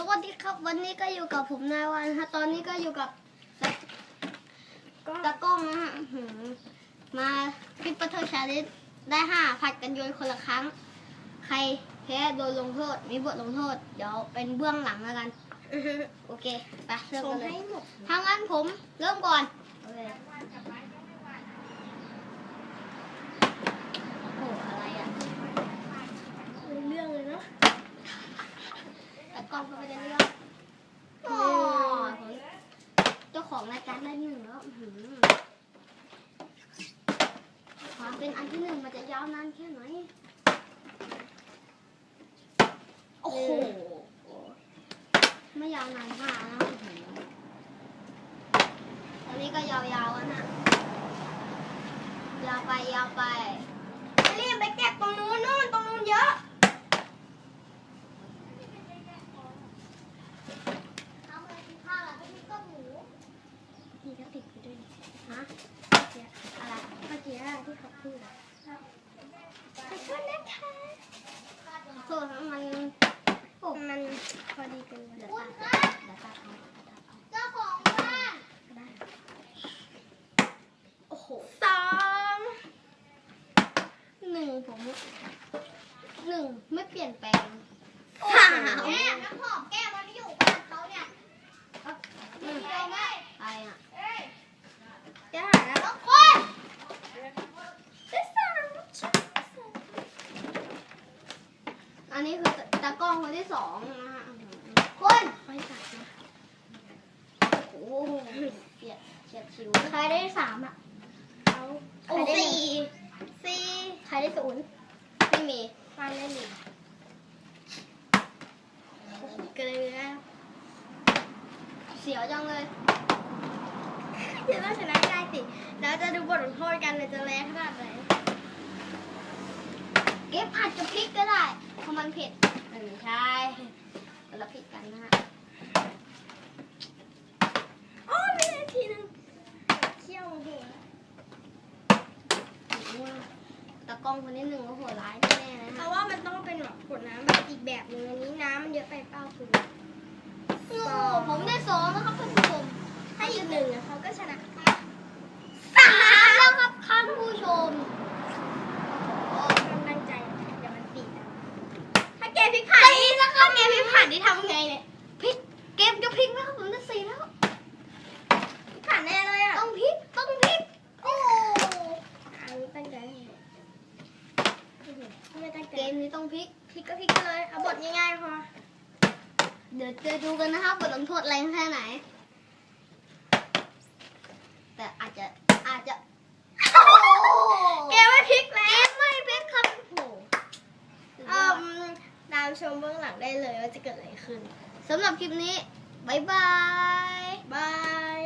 สวัสดีครับ วันนี้ก็อยู่กับผมนายวันฮะตอนนี้ก็อยู่กับตะกล้องนะฮะอื้อหือมาพิปเปอร์เทอร์ชาเลนได้ห้าผัดกันโยนคนละครั้ง ใครแพ้โดนลงโทษ มีบทลงโทษ เดี๋ยวเป็นเบื้องหลังแล้วกัน โอเค ไปเริ่มส่งกันเลยให้หมดถ้างั้นผมเริ่มก่อนโอเคโอ้โหอะไรอะ เรื่องเลยเนาะ แต่กล้องก็ไม่ได้เรื่องโอ้ผมเจ้าของรายการได้หนึ่งแล้วหือความเป็นอันที่หนึ่งมันจะยาวนานแค่ไหน โอ้โห ไม่ยาวนานมากนะหือตอนนี้ก็ยาวๆแล้วนะ ยาวไปยาวไป รีบไปเก็บตรงนู้นนู่นตรงนู้นเยอะ ทำอะไรกินข้าวล่ะไม่กินก็หมู มี กระติกไปด้วยนี่ฮะอะไรเมื่อกี้ที่เขาพูดขอโทษนะคะโทษนะมันโอ้มันพอดีกันเดี๋ยยวตัดเดี๋ยวตัดเอาเจ้าของบ้านโอ้โหสองหนึ่งผมหนึ่งไม่เปลี่ยนแปลงสามแก้น้ำหอมแก้มันไม่อยู่บ้านเขาเนี่ยอืมอะไรอะ จะหาแล้ว ทุกคน ได้สาม อันนี้คือตากล้องคนที่สองนะฮะคนไปสามนะโอ้โหเฉียดเฉียดชิวใครได้สามอะเขาโอ้ใครได้หสี่นึ่งสี่ใครได้ศูนย์ไม่มีฟันได้หนึ่งเกลือเสียวจังเลยเดี๋ยวต้องชนะให้ได้สิแล้วจะดูบทลงโทษกันเลยจะแรงขนาดไหน เก็บอาจจะพริกก็ได้เพราะมันเผ็ดไม่ใช่เราพริกกันนะฮะอ๋อไม่ได้ทีนึงเขี้ยวหัวตะกล้องคนนี้หนึ่งก็โหดร้ายแน่ๆนะเพฮะราะว่ามันต้องเป็นแบบขวดน้ำแบบอีกแบบนึงอันนี้น้ำมันเยอะไปเปล่าคุณ โอ้ผมได้สองนะครับท่านผู้ชม ถ้าอีกหนึ่งอะเขาก็ชนะ สามแล้วครับท่านผู้ชมโอ้ ต้องตั้งใจเดี๋ยวมันติดอะถ้าแก พลิกผ่านสี่แล้วครับเกมพริกผ่านที่ทำไงเนี่ยพริกเกมจะพริกนะครับผมได้สี่แล้วพลิกผ่านแน่เลยอะต้องพริกต้องพริกโอ้อันนี้ตั้งใจไม่ตั้งใจเกมนี้ต้องพริกพลิกก็พลิกเลยเอาบทง่ายๆพอเดี๋ยวจะดูกันนะครับบทลงโทษแรงแค่ไหน แต่อาจจะอาจจะ แกไม่พลิก เก แล้ว มไม่พริกครับโอ้โหสุดย เอ่ อด มตามชมเบื้องหลังได้เลย ว่าจะเกิดอะไรขึ้นสำหรับคลิปนี้บายบายบาย